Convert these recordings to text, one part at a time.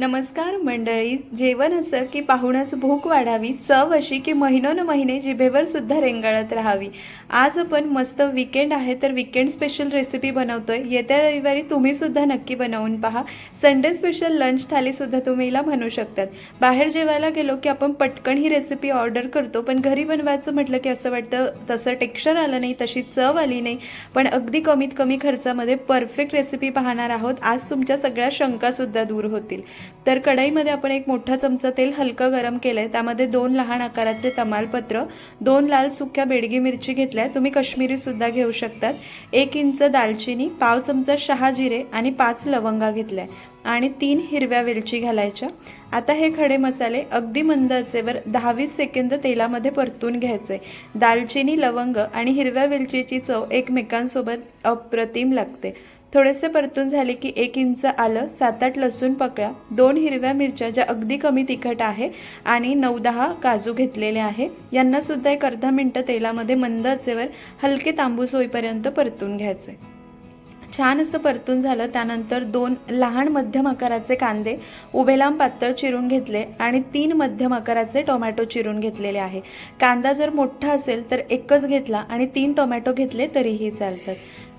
नमस्कार मंडळी जेवण असं की पाहुण्याच भूक वाढावी चव अशी की महिनोन महिने जिभेवर सुद्धा रेंगाळत राहावी. आज आपण मस्त विकेंड आहे तर विकेंड स्पेशल रेसिपी बनवतोय. येत्या रविवारी तुम्ही सुद्धा नक्की बनवून पहा. संडे स्पेशल लंच थाली सुद्धा तुम्ही हिला म्हणू शकतात. बाहेर जेवायला गेलो की आपण पटकन ही रेसिपी ऑर्डर करतो पण घरी बनवायचं म्हटलं की असं वाटतं तसं टेक्स्चर आलं नाही तशी चव आली नाही. पण अगदी कमीत कमी खर्चामध्ये परफेक्ट रेसिपी पाहणार आहोत. आज तुमच्या सगळ्या शंका सुद्धा दूर होतील. तर कढईमध्ये आपण एक मोठा चमचा तेल हलकं गरम केलंय. त्यामध्ये दोन लहान आकाराचे तमालपत्र दोन लाल सुक्या बेडगी मिरची घेतल्या. तुम्ही कश्मीरीसुद्धा घेऊ शकतात. एक इंच दालचिनी पाव चमचा शहा जिरे आणि पाच लवंगा घेतल्या. आणि तीन हिरव्या वेलची घालायच्या. आता हे खडे मसाले अगदी मंद आचेवर दहा वीस सेकंद तेलामध्ये परतून घ्यायचे. दालचिनी लवंग आणि हिरव्या वेलचीची चव एकमेकांसोबत अप्रतिम लागते. थोडेसे परतून झाले की एक इंच आलं सात आठ लसूण पकळ्या दोन हिरव्या मिरच्या ज्या अगदी कमी तिखट आहे आणि नऊ दहा काजू घेतलेले आहे. यांना सुद्धा एक अर्धा मिनटं तेलामध्ये मंद आचेवर हलके तांबूस होईपर्यंत परतून घ्यायचे. छान असं परतून झालं त्यानंतर दोन लहान मध्यम आकाराचे कांदे उभे लांब पातळ चिरून घेतले आणि तीन मध्यम आकाराचे टोमॅटो चिरून घेतलेले आहे. कांदा जर मोठा असेल तर एकच घेतला आणि तीन टोमॅटो घेतले तरीही चालतात.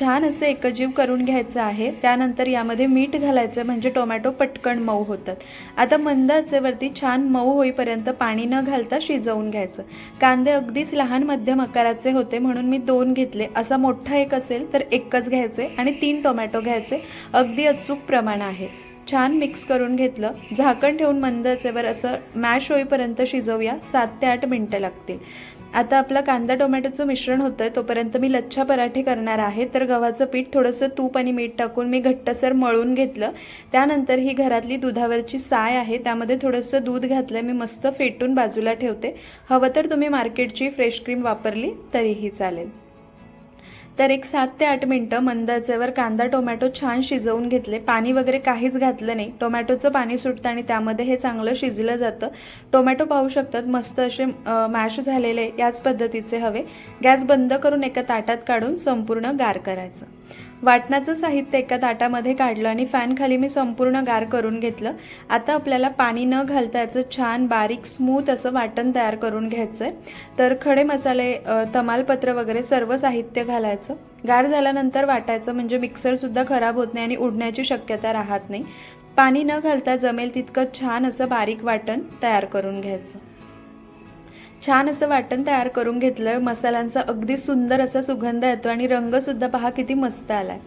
छान असं एकजीव करून घ्यायचं आहे. त्यानंतर यामध्ये मीठ घालायचं म्हणजे टोमॅटो पटकन मऊ होतात. आता मंद आचेवरती छान मऊ होईपर्यंत पाणी न घालता शिजवून घ्यायचं. कांदे अगदीच लहान मध्यम आकाराचे होते म्हणून मी दोन घेतले. असा मोठा एक असेल तर एकच घ्यायचे आणि तीन टोमॅटो घ्यायचे. अगदी अचूक प्रमाण आहे. छान मिक्स करून घेतलं. झाकण ठेवून मंद आचेवर असं मॅश होईपर्यंत शिजवूया. सात ते आठ मिनटं लागतील. आता आपलं कांदा टोमॅटोचं मिश्रण होतं आहे तोपर्यंत मी लच्छा पराठे करणार आहे. तर गव्हाचं पीठ थोडंसं तूप आणि मीठ टाकून मी घट्टसर मळून घेतलं. त्यानंतर ही घरातली दुधावरची साय आहे त्यामध्ये थोडंसं दूध घातलं मी मस्त फेटून बाजूला ठेवते. हवं तर तुम्ही मार्केटची फ्रेश क्रीम वापरली तरीही चालेल. तर एक सात ते आठ मिनटं मंद आचेवर कांदा टोमॅटो छान शिजवून घेतले. पाणी वगैरे काहीच घातलं नाही. टोमॅटोचं पाणी सुटतं आणि त्यामध्ये हे चांगलं शिजलं जातं. टोमॅटो पाहू शकतात मस्त असे मॅश झालेले याच पद्धतीचे हवे. गॅस बंद करून एका ताटात काढून संपूर्ण गार करायचं. वाटणाचं साहित्य एका ताटामध्ये काढलं आणि फॅनखाली मी संपूर्ण गार करून घेतलं. आता आपल्याला पाणी न घालता याचं छान बारीक स्मूथ असं वाटण तयार करून घ्यायचं आहे तर खडे मसाले तमालपत्र वगैरे सर्व साहित्य घालायचं. गार झाल्यानंतर वाटायचं म्हणजे मिक्सरसुद्धा खराब होत नाही आणि उडण्याची शक्यता राहत नाही. पाणी न घालता जमेल तितकं छान असं बारीक वाटण तयार करून घ्यायचं. छान असं वाटण तयार करून घेतलं. मसाल्यांचा अगदी सुंदर असा सुगंध येतो आणि रंगसुद्धा पहा किती मस्त आलाय.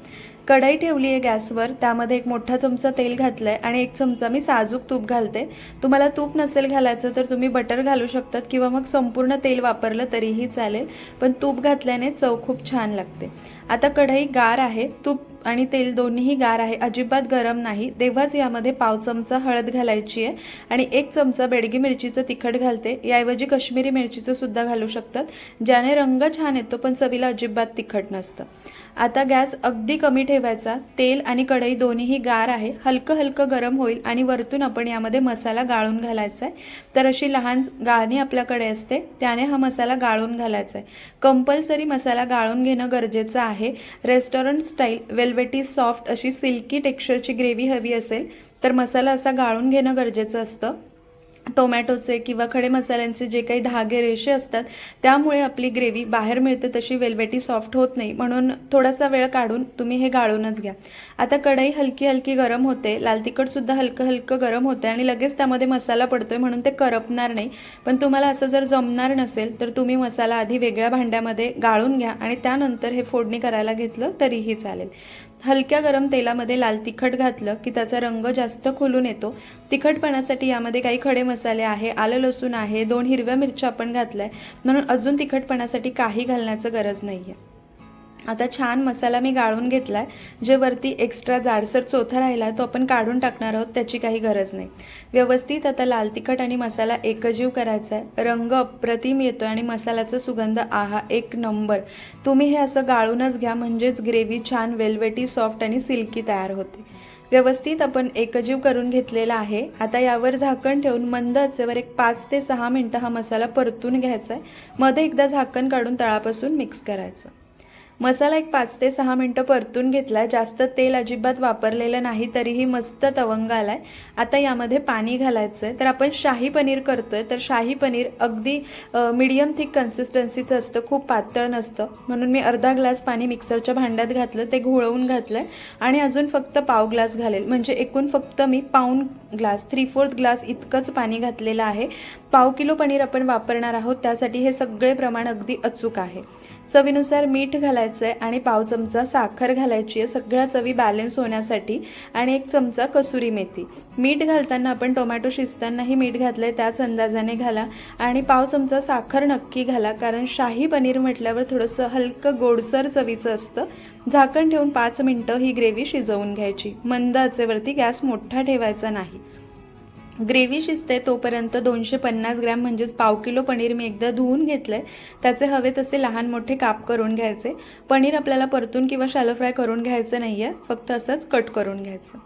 कढई ठेवली आहे गॅसवर त्यामध्ये एक मोठा चमचा तेल घातलं आहे आणि एक चमचा मी साजूक तूप घालते. तुम्हाला तूप नसेल घालायचं तर तुम्ही बटर घालू शकतात किंवा मग संपूर्ण तेल वापरलं तरीही चालेल पण तूप घातल्याने चव खूप छान लागते. आता कढई गार आहे तूप आणि तेल दोन्हीही गार आहे अजिबात गरम नाही. तेव्हाच यामध्ये पाव चमचा हळद घालायची आहे आणि एक चमचा बेडगी मिरचीचं तिखट घालते. याऐवजी कश्मीरी मिरचीचं सुद्धा घालू शकतात ज्याने रंग छान येतो पण चवीला अजिबात तिखट नसतं. आता गॅस अगदी कमी ठेवायचा. तेल आणि कढई दोन्हीही गार आहे. हलकं हलकं गरम होईल आणि वरतून आपण यामध्ये मसाला गाळून घालायचा आहे तर अशी लहान गाळणी आपल्याकडे असते. त्याने हा मसाला गाळून घालायचा आहे कंपल्सरी मसाला गाळून घेणं गरजेचं आहे. रेस्टॉरंट स्टाईल वेल्वेटी सॉफ्ट अशी सिल्की टेक्स्चरची ग्रेव्ही हवी असेल तर मसाला असा गाळून घेणं गरजेचं असतं. टोमॅटोचे किंवा खडे मसाल्यांचे जे काही धागे रेषे असतात त्यामुळे आपली ग्रेव्ही बाहेर मिळते तशी वेलवेटी सॉफ्ट होत नाही. म्हणून थोडासा वेळ काढून तुम्ही हे गाळूनच घ्या. आता कढई हलकी हलकी गरम होते लाल तिखटसुद्धा हलकं हलकं गरम होते आणि लगेच त्यामध्ये मसाला पडतोय म्हणून ते करपणार नाही. पण तुम्हाला असं जर जमणार नसेल तर तुम्ही मसाला आधी वेगळ्या भांड्यामध्ये गाळून घ्या आणि त्यानंतर हे फोडणी करायला घेतलं तरीही चालेल. हलक्या गरम तेलामध्ये लाल तिखट घातलं की त्याचा रंग जास्त खुलून येतो. तिखटपणासाठी यामध्ये काही खडे मसाले आहे आलं लसूण आहे दोन हिरव्या मिरच्या आपण घातल्या म्हणून अजून तिखटपणासाठी काही घालण्याचं गरज नाही आहे आता छान मसाला मी गाळून घेतला आहे जे वरती एक्स्ट्रा जाडसर चोथा राहिला आहे तो आपण काढून टाकणार आहोत त्याची काही गरज नाही. व्यवस्थित आता लाल तिखट आणि मसाला एकजीव करायचा आहे रंग अप्रतिम येतो आणि मसाल्याचा सुगंध आहा एक नंबर. तुम्ही हे असं गाळूनच घ्या म्हणजेच ग्रेव्ही छान वेलवेटी सॉफ्ट आणि सिल्की तयार होते. व्यवस्थित आपण एकजीव करून घेतलेला आहे. आता यावर झाकण ठेवून मंद आचेवर एक पाच ते सहा मिनटं हा मसाला परतून घ्यायचा आहे मध्ये एकदा झाकण काढून तळापासून मिक्स करायचं. मसाला एक पाच ते सहा मिनटं परतून घेतला आहे जास्त तेल अजिबात वापरलेलं नाही तरीही मस्त तवंग आलाय. आता यामध्ये पाणी घालायचं आहे तर आपण शाही पनीर करतोय. तर शाही पनीर अगदी मिडियम थिक कन्सिस्टन्सीचं असतं. खूप पातळ नसतं. म्हणून मी अर्धा ग्लास पाणी मिक्सरच्या भांड्यात घातलं. ते घोळवून घातलं आहे आणि अजून फक्त पाव ग्लास घालेल. म्हणजे एकूण फक्त मी पाऊन ग्लास थ्री फोर्थ ग्लास इतकंच पाणी घातलेलं आहे. पाव किलो पनीर आपण वापरणार आहोत. त्यासाठी हे सगळे प्रमाण अगदी अचूक आहे. चवीनुसार मीठ घालायचं आहे आणि पाव चमचा साखर घालायची आहे. सगळ्या चवी बॅलन्स होण्यासाठी आणि एक चमचा कसुरी मेथी. मीठ घालताना आपण टोमॅटो शिजतानाही मीठ घातलं आहे त्याच अंदाजाने घाला. आणि पाव चमचा साखर नक्की घाला कारण शाही पनीर म्हटल्यावर थोडंसं हलकं गोडसर चवीचं असतं. झाकण ठेवून पाच मिनटं ही ग्रेव्ही शिजवून घ्यायची. मंद आचेवरती गॅस मोठा ठेवायचा नाही. ग्रेव्ही शिजते तोपर्यंत दोनशे पन्नास ग्रॅम म्हणजेच पाव किलो पनीर मी एकदा धुवून घेतलं आहे त्याचे हवे तसे लहान मोठे काप करून घ्यायचे. पनीर आपल्याला परतून किंवा शॅलो फ्राय करून घ्यायचं नाही आहे फक्त असंच कट करून घ्यायचं.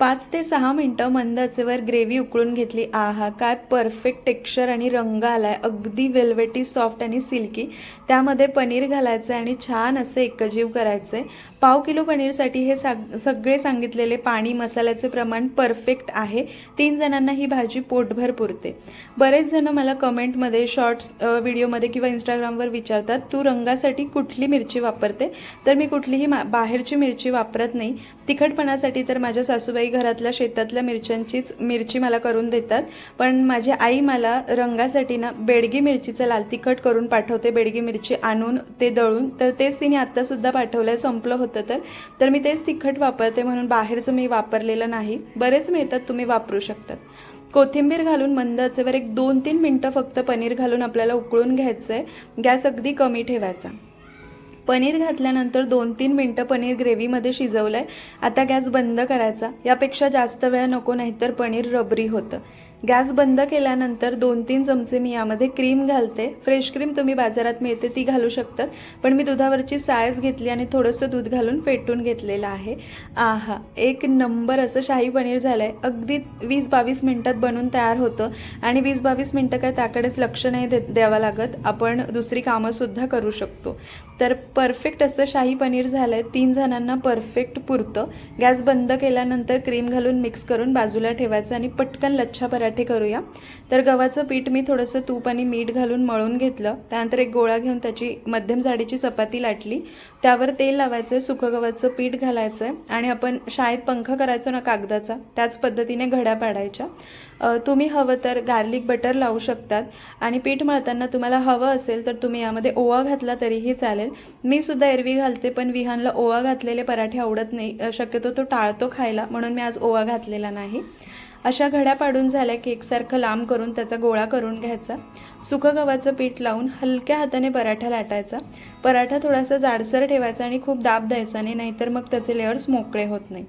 पाच ते सहा मिनटं मंद आचेवर ग्रेव्ही उकळून घेतली. आहा काय परफेक्ट टेक्स्चर आणि रंग आलाय. अगदी वेल्वेटी सॉफ्ट आणि सिल्की त्यामध्ये पनीर घालायचं आहे आणि छान असं एकजीव करायचं आहे पाव किलो पनीरसाठी हे साग सगळे सांगितलेले पाणी मसाल्याचे प्रमाण परफेक्ट आहे. तीन जणांना ही भाजी पोटभर पुरते. बरेच जण मला कमेंटमध्ये शॉर्ट्स व्हिडिओमध्ये किंवा इंस्टाग्रामवर विचारतात तू रंगासाठी कुठली मिरची वापरते? तर मी कुठलीही मा बाहेरची मिरची वापरत नाही. तिखटपणासाठी तर माझ्या सासूबाई घरातल्या शेतातल्या मिरच्यांचीच मिरची मला करून देतात. पण माझी आई मला रंगासाठी ना बेडगी मिरचीचं लाल तिखट करून पाठवते. बेडगी मिरची आणून ते दळून. तर तेच तिने आत्तासुद्धा पाठवलं संपलं होतं तर. तर मी तेच तिखट वापरते म्हणून बाहेरचं मी वापरलेलं नाही. बरेच मिळतात तुम्ही वापरू शकतात. कोथिंबीर घालून मंद आचेवर एक दोन तीन मिनटं फक्त पनीर घालून आपल्याला उकळून घ्यायचं आहे गॅस अगदी कमी ठेवायचा. पनीर घातल्यानंतर दोन तीन मिनटं पनीर ग्रेव्हीमध्ये शिजवलं आहे आता गॅस बंद करायचा. यापेक्षा जास्त वेळ नको नाहीतर पनीर रबरी होतं. गॅस बंद केल्यानंतर दोन तीन चमचे मी यामध्ये क्रीम घालते. फ्रेश क्रीम तुम्ही बाजारात मिळते ती घालू शकतात. पण मी दुधावरची सायज घेतली आणि थोडंसं दूध घालून फेटून घेतलेलं आहे. आहा एक नंबर असं शाही पनीर झालं आहे अगदी वीस बावीस मिनटात बनून तयार होतं. आणि वीस बावीस मिनटं काय त्याकडेच लक्ष नाही दे द्यावं लागत. आपण दुसरी कामंसुद्धा करू शकतो. तर परफेक्ट असं शाही पनीर झालं आहे तीन जणांना परफेक्ट पुरतं. गॅस बंद केल्यानंतर क्रीम घालून मिक्स करून बाजूला ठेवायचं आणि पटकन लच्छा पराठे करूया. तर गव्हाचं पीठ मी थोडंसं तूप आणि मीठ घालून मळून घेतलं. त्यानंतर एक गोळा घेऊन त्याची मध्यम जाडीची चपाती लाटली. त्यावर तेल लावायचं आहे सुकं गव्हाचं पीठ घालायचं आहे आणि आपण शाळेत पंखा करायचो ना कागदाचा त्याच पद्धतीने घड्या पाडायच्या. तुम्ही हवं तर गार्लिक बटर लावू शकतात. आणि पीठ मळताना तुम्हाला हवं असेल तर तुम्ही यामध्ये ओवा घातला तरीही चालेल. मी सुद्धा एरवी घालते पण विहानला ओवा घातलेले पराठे आवडत नाही. शक्यतो तो टाळतो खायला म्हणून मी आज ओवा घातलेला नाही. अशा घड्या पाडून झाल्या केकसारखं लांब करून त्याचा गोळा करून घ्यायचा. सुकं गव्हाचं पीठ लावून हलक्या हाताने पराठा लाटायचा. पराठा थोडासा जाडसर ठेवायचा आणि खूप दाब द्यायचा नाही नाहीतर मग त्याचे लेअर्स मोकळे होत नाही.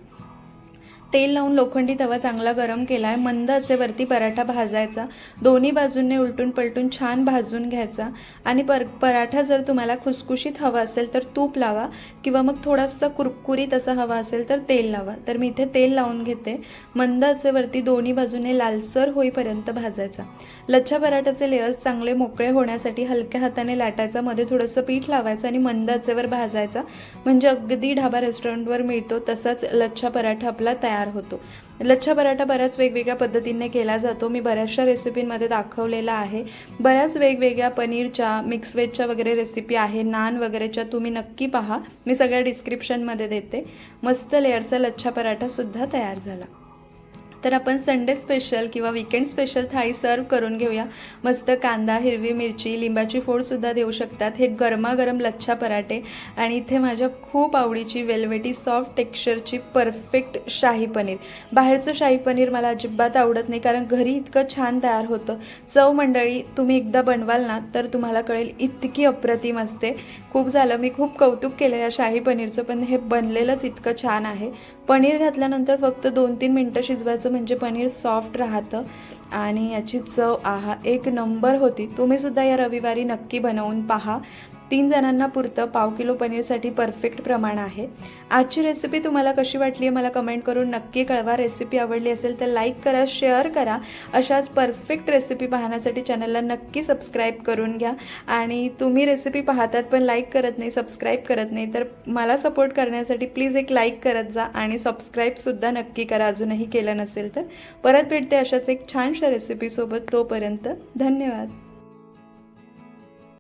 तेल लावून लोखंडी तवा चांगला गरम केला आहे मंद असेवरती पराठा भाजायचा. दोन्ही बाजूंनी उलटून पलटून छान भाजून घ्यायचा. आणि पर पराठा जर तुम्हाला खुसखुशीत हवा असेल तर तूप लावा किंवा मग थोडासा कुरकुरीत असा हवा असेल तर तेल लावा. तर मी इथे तेल लावून घेते. मंद असेवरती दोन्ही बाजूने लालसर होईपर्यंत भाजायचा. लच्छा पराठाचे लेअर्स चांगले मोकळे होण्यासाठी हलक्या हाताने लाटायचा. मध्ये थोडंसं पीठ लावायचं आणि मंद असेवर भाजायचा. म्हणजे अगदी ढाबा रेस्टॉरंटवर मिळतो तसाच लच्छा पराठा आपला तयार होतो. लच्छा पराठा बऱ्याच वेगवेगळ्या पद्धतीने केला जातो. मी बऱ्याचशा रेसिपींमध्ये दाखवलेला आहे. बऱ्याच वेगवेगळ्या पनीरच्या मिक्स वेजच्या वगैरे रेसिपी आहे. नान वगैरेच्या तुम्ही नक्की पहा. मी सगळ्या डिस्क्रिप्शनमध्ये देते. मस्त लेअरचा लच्छा पराठासुद्धा तयार झाला. तर आपण संडे स्पेशल किंवा विकेंड स्पेशल थाळी सर्व करून घेऊया. मस्त कांदा हिरवी मिरची लिंबाची फोडसुद्धा देऊ शकतात. हे गरमागरम लच्छा पराठे आणि इथे माझ्या खूप आवडीची वेल्वेटी सॉफ्ट टेक्स्चरची परफेक्ट शाही पनीर. बाहेरचं शाही पनीर मला अजिबात आवडत नाही कारण घरी इतकं छान तयार होतं. चव मंडळी तुम्ही एकदा बनवाल ना तर तुम्हाला कळेल इतकी अप्रतिम असते. खूप झालं मी खूप कौतुक केलं या शाही पनीरचं पण हे बनलेलंच इतकं छान आहे. पनीर घातल्यानंतर फक्त दोन तीन मिनटं शिजवायचं म्हणजे पनीर सॉफ्ट राहतं. आणि याची चव आहा एक नंबर होती. तुम्ही सुद्धा या रविवारी नक्की बनवून पहा. तीन जणांना पुरतं पाव किलो पनीरसाठी परफेक्ट प्रमाण आहे. आजची रेसिपी तुम्हाला कशी वाटली आहे मला कमेंट करून नक्की कळवा. रेसिपी आवडली असेल तर लाईक करा शेअर करा. अशाच परफेक्ट रेसिपी पाहण्यासाठी चॅनलला नक्की सबस्क्राईब करून घ्या. आणि तुम्ही रेसिपी पाहतात पण लाईक करत नाही सबस्क्राईब करत नाही तर मला सपोर्ट करण्यासाठी प्लीज एक लाईक करत जा आणि सबस्क्राईबसुद्धा नक्की करा. अजूनही केलं नसेल तर. परत भेटते अशाच एक छानशा रेसिपीसोबत तोपर्यंत धन्यवाद.